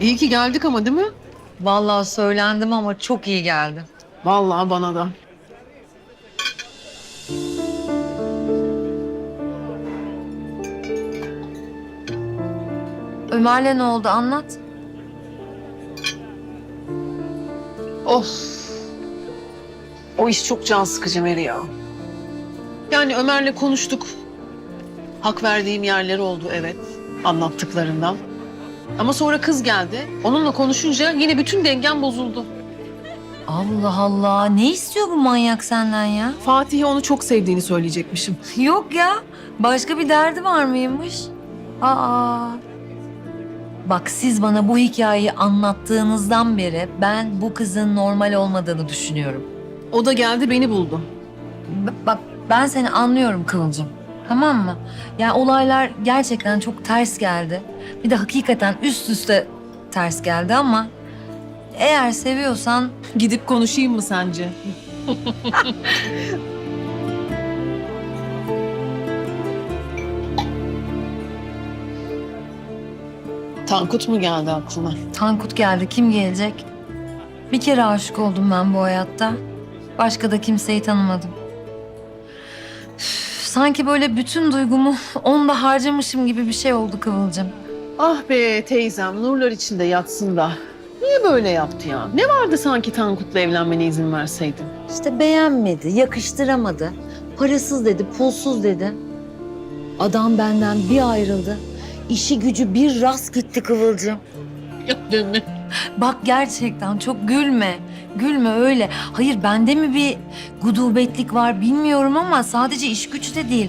İyi ki geldik ama değil mi? Vallahi söylendim ama çok iyi geldi. Vallahi bana da. Ömer'le ne oldu anlat. Of. O iş çok can sıkıcı Meri ya. Yani Ömer'le konuştuk. Hak verdiğim yerleri oldu evet. Anlattıklarından. Ama sonra kız geldi. Onunla konuşunca yine bütün dengem bozuldu. Allah Allah ne istiyor bu manyak senden ya? Fatih'e onu çok sevdiğini söyleyecekmişim. Yok ya başka bir derdi var mıymış? Aa. Bak siz bana bu hikayeyi anlattığınızdan beri ben bu kızın normal olmadığını düşünüyorum. O da geldi beni buldu. B- bak ben seni anlıyorum Kıvılcım. Tamam mı? Yani olaylar gerçekten çok ters geldi. Bir de hakikaten üst üste ters geldi ama eğer seviyorsan Gidip konuşayım mı sence? Tankut mu geldi aklına? Tankut geldi kim gelecek? Bir kere aşık oldum ben bu hayatta. Başka da kimseyi tanımadım. Sanki böyle bütün duygumu onda harcamışım gibi bir şey oldu Kıvılcım. Ah be teyzem nurlar içinde yatsın da. Niye böyle yaptı ya? Ne vardı sanki Tankut'la evlenmene izin verseydin? İşte beğenmedi, yakıştıramadı. Parasız dedi, pulsuz dedi. Adam benden bir ayrıldı. İşi gücü bir rast gitti Kıvılcım. Yaptın mı? Bak gerçekten çok gülme. Gülme öyle. Hayır bende mi bir gudubetlik var bilmiyorum ama sadece iş güç de değil.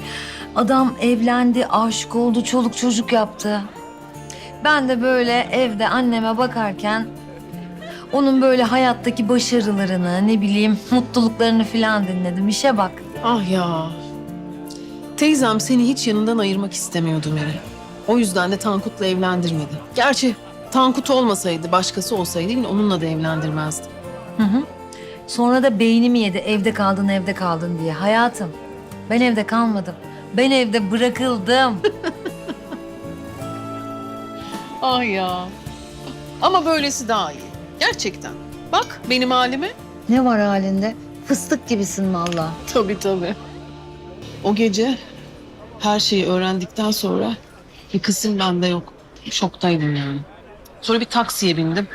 Adam evlendi, aşık oldu, çoluk çocuk yaptı. Ben de böyle evde anneme bakarken onun böyle hayattaki başarılarını, ne bileyim mutluluklarını falan dinledim. İşe bak. Ah ya. Teyzem seni hiç yanından ayırmak istemiyordu Meri. O yüzden de Tankut'la evlendirmedi. Gerçi Tankut olmasaydı, başkası olsaydı yine onunla da evlendirmezdi. Hı hı. Sonra da beynimi yedi evde kaldın evde kaldın diye. Hayatım ben evde kalmadım. Ben evde bırakıldım. Ah ya. Ama böylesi daha iyi. Gerçekten. Bak benim halime. ne var halinde? Fıstık gibisin vallahi. Tabii tabii. O gece her şeyi öğrendikten sonra bir kısım bende yok. Şoktaydım yani. Sonra bir taksiye bindim.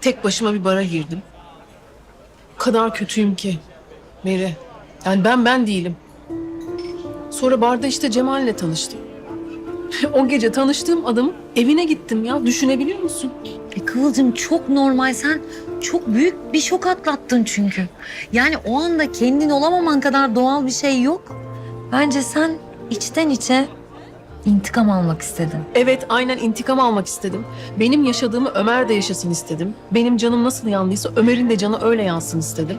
Tek başıma bir bara girdim. Kadar kötüyüm ki. Meri. Yani ben ben değilim. Sonra barda işte Cemal'le tanıştım. o gece tanıştığım adamın evine gittim ya. Düşünebiliyor musun? E Kıvılcım çok normal. Sen çok büyük bir şok atlattın çünkü. Yani o anda kendin olamaman kadar doğal bir şey yok. Bence sen içten içe intikam almak istedin. Evet aynen intikam almak istedim. Benim yaşadığımı Ömer de yaşasın istedim. Benim canım nasıl yandıysa Ömer'in de canı öyle yansın istedim.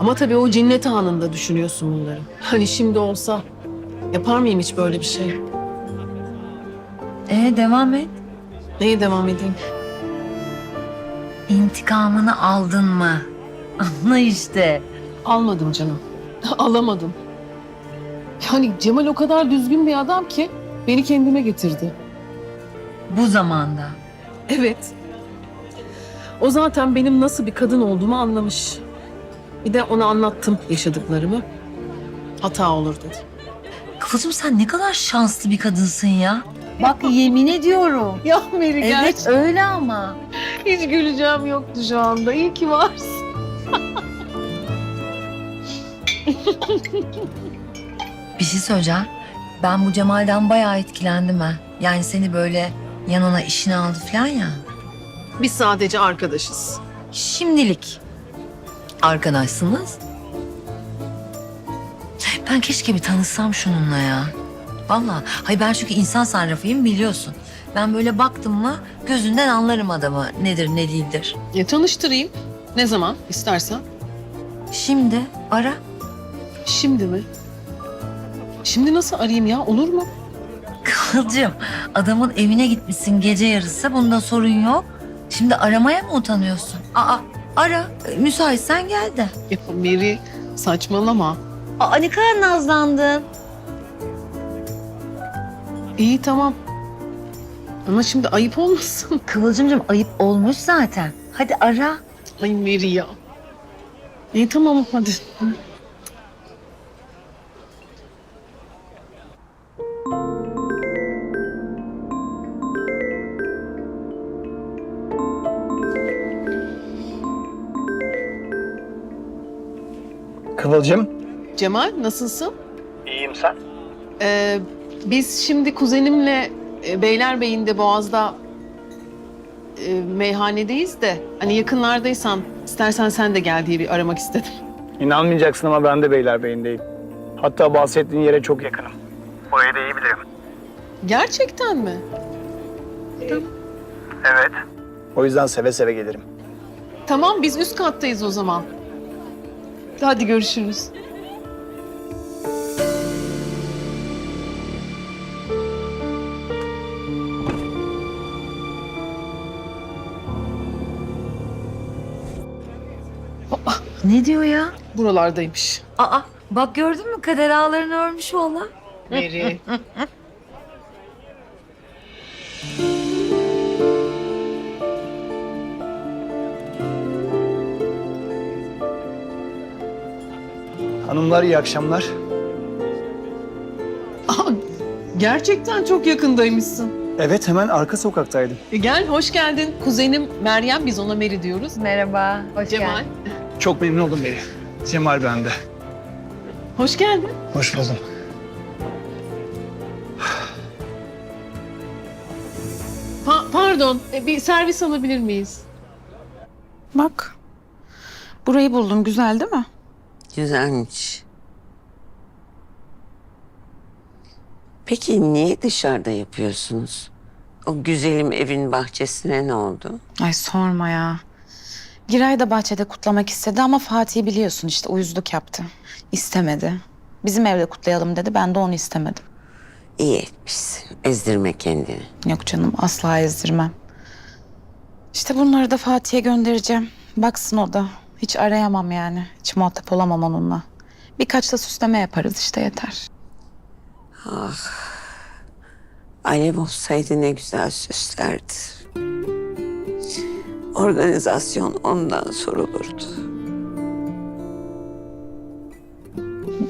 Ama tabii o cinnet anında düşünüyorsun bunları. Hani şimdi olsa yapar mıyım hiç böyle bir şey? E devam et. Neye devam edeyim? İntikamını aldın mı? Anla işte. Almadım canım. Alamadım. Yani Cemal o kadar düzgün bir adam ki beni kendime getirdi. Bu zamanda. Evet. O zaten benim nasıl bir kadın olduğumu anlamış. Bir de ona anlattım yaşadıklarımı. Hata olur dedi. Kıvılcım sen ne kadar şanslı bir kadınsın ya. Bak yemin ediyorum. Ya Meri Evet öyle ama. hiç güleceğim yoktu şu anda. İyi ki varsın. Bir şey söyleyeceğim. Ben bu Cemal'den bayağı etkilendim ha. Yani seni böyle yanına işine aldı falan ya. Biz sadece arkadaşız. Şimdilik arkadaşsınız. Ben keşke bir tanışsam şununla ya. Vallahi. Hayır ben çünkü insan sarrafıyım biliyorsun. Ben böyle baktım mı gözünden anlarım adamı nedir ne değildir. Ya tanıştırayım. Ne zaman istersen. Şimdi ara. Şimdi mi? Şimdi nasıl arayayım ya? Olur mu? Kıvılcım adamın evine gitmişsin gece yarısı bunda sorun yok. Şimdi aramaya mı utanıyorsun? Aa ara müsaitsen gel de. Ya Meri saçmalama. Aa ne kadar nazlandın. İyi tamam. Ama şimdi ayıp olmasın. Kıvılcımcığım ayıp olmuş zaten. Hadi ara. Ay Meri ya. İyi tamam hadi. Kıvılcım. Cemal nasılsın? İyiyim sen. Ee, biz şimdi kuzenimle e, Beylerbeyi'nde Boğaz'da e, meyhanedeyiz de hani yakınlardaysan istersen sen de gel diye bir aramak istedim. İnanmayacaksın ama ben de Beylerbeyi'ndeyim. Hatta bahsettiğin yere çok yakınım. Orayı da iyi bilirim. Gerçekten mi? Evet. O yüzden seve seve gelirim. Tamam biz üst kattayız o zaman. Hadi görüşürüz. Ne diyor ya? Buralardaymış. Aa bak gördün mü kader ağlarını örmüş valla. Meri. Hanımlar iyi akşamlar. Aa, gerçekten çok yakındaymışsın. Evet hemen arka sokaktaydım. E, gel hoş geldin. Kuzenim Meryem biz ona Meri diyoruz. Merhaba. Hoş Cemal. Çok memnun oldum Beri. Cemal bende. Hoş geldin. Hoş buldum. Pa- pardon e, bir servis alabilir miyiz? Bak. Burayı buldum. Güzel değil mi? Güzelmiş. Peki niye dışarıda yapıyorsunuz? O güzelim evin bahçesine ne oldu? Ay sorma ya. Giray da bahçede kutlamak istedi ama Fatih biliyorsun işte uyuzluk yaptı. İstemedi. Bizim evde kutlayalım dedi. Ben de onu istemedim. İyi etmişsin. Ezdirme kendini. Yok canım asla ezdirmem. İşte bunları da Fatih'e göndereceğim. Baksın o da. Hiç arayamam yani. Hiç muhatap olamam onunla. Birkaç da süsleme yaparız işte yeter. Alev olsaydı ne güzel süslerdi. Organizasyon ondan sorulurdu.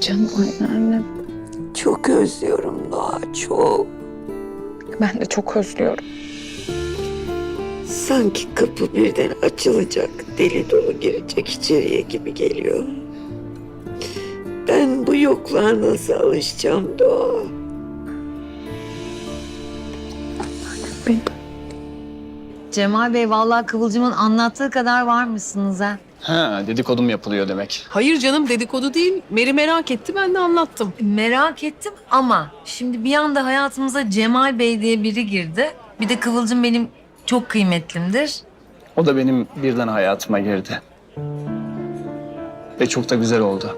Canım anne. Çok özlüyorum Doğa, çok. Ben de çok özlüyorum. Sanki kapı birden açılacak, deli dolu girecek içeriye gibi geliyor. Ben bu yokluğa nasıl alışacağım Doğa? Cemal Bey vallahi Kıvılcım'ın anlattığı kadar varmışsınız ha. Ha dedikodum yapılıyor demek. Hayır canım dedikodu değil. Meri merak etti ben de anlattım. Merak ettim ama şimdi bir anda hayatımıza Cemal Bey diye biri girdi. Bir de Kıvılcım benim çok kıymetlimdir. O da benim birden hayatıma girdi. Ve çok da güzel oldu.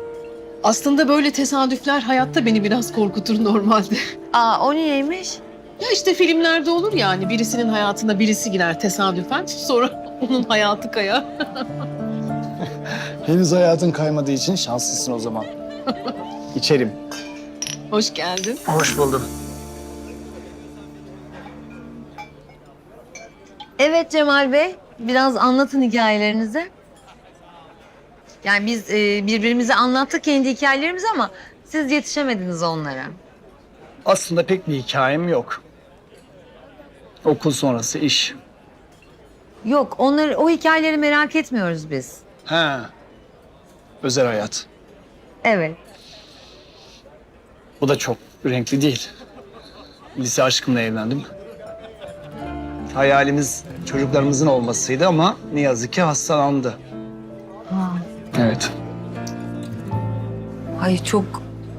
Aslında böyle tesadüfler hayatta beni biraz korkutur normalde. Aa o niyeymiş? Ya işte filmlerde olur yani birisinin hayatına birisi girer tesadüfen sonra onun hayatı kayar. Henüz hayatın kaymadığı için şanslısın o zaman. İçerim. Hoş geldin. Hoş buldum. Evet Cemal Bey, biraz anlatın hikayelerinizi. Yani biz e, birbirimize anlattık kendi hikayelerimizi ama siz yetişemediniz onlara. Aslında pek bir hikayem yok. Okul sonrası iş. Yok, onları o hikayeleri merak etmiyoruz biz. Ha. Özel hayat. Evet. Bu da çok renkli değil. Lise aşkımla evlendim. Hayalimiz çocuklarımızın olmasıydı ama ne yazık ki hastalandı. Evet. Ay çok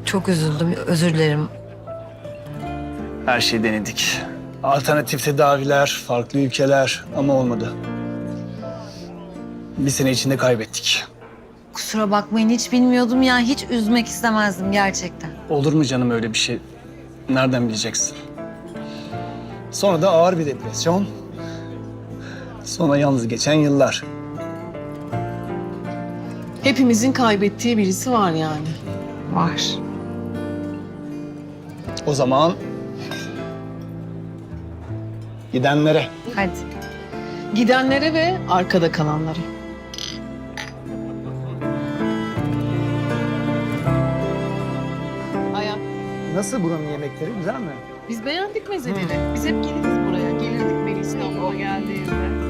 çok üzüldüm. Özür dilerim. Her şeyi denedik. Alternatif tedaviler, farklı ülkeler ama olmadı. Bir sene içinde kaybettik. Kusura bakmayın hiç bilmiyordum ya. Hiç üzmek istemezdim gerçekten. Olur mu canım öyle bir şey? Nereden bileceksin? Sonra da ağır bir depresyon. Sonra yalnız geçen yıllar. Hepimizin kaybettiği birisi var yani. Var. O zaman Gidenlere. Hadi. Gidenlere ve arkada kalanlara. Hayat. Nasıl buranın yemekleri? Güzel mi? Biz beğendik mezeleri. Biz hep geliriz buraya. Gelirdik Melis abla geldiğinde.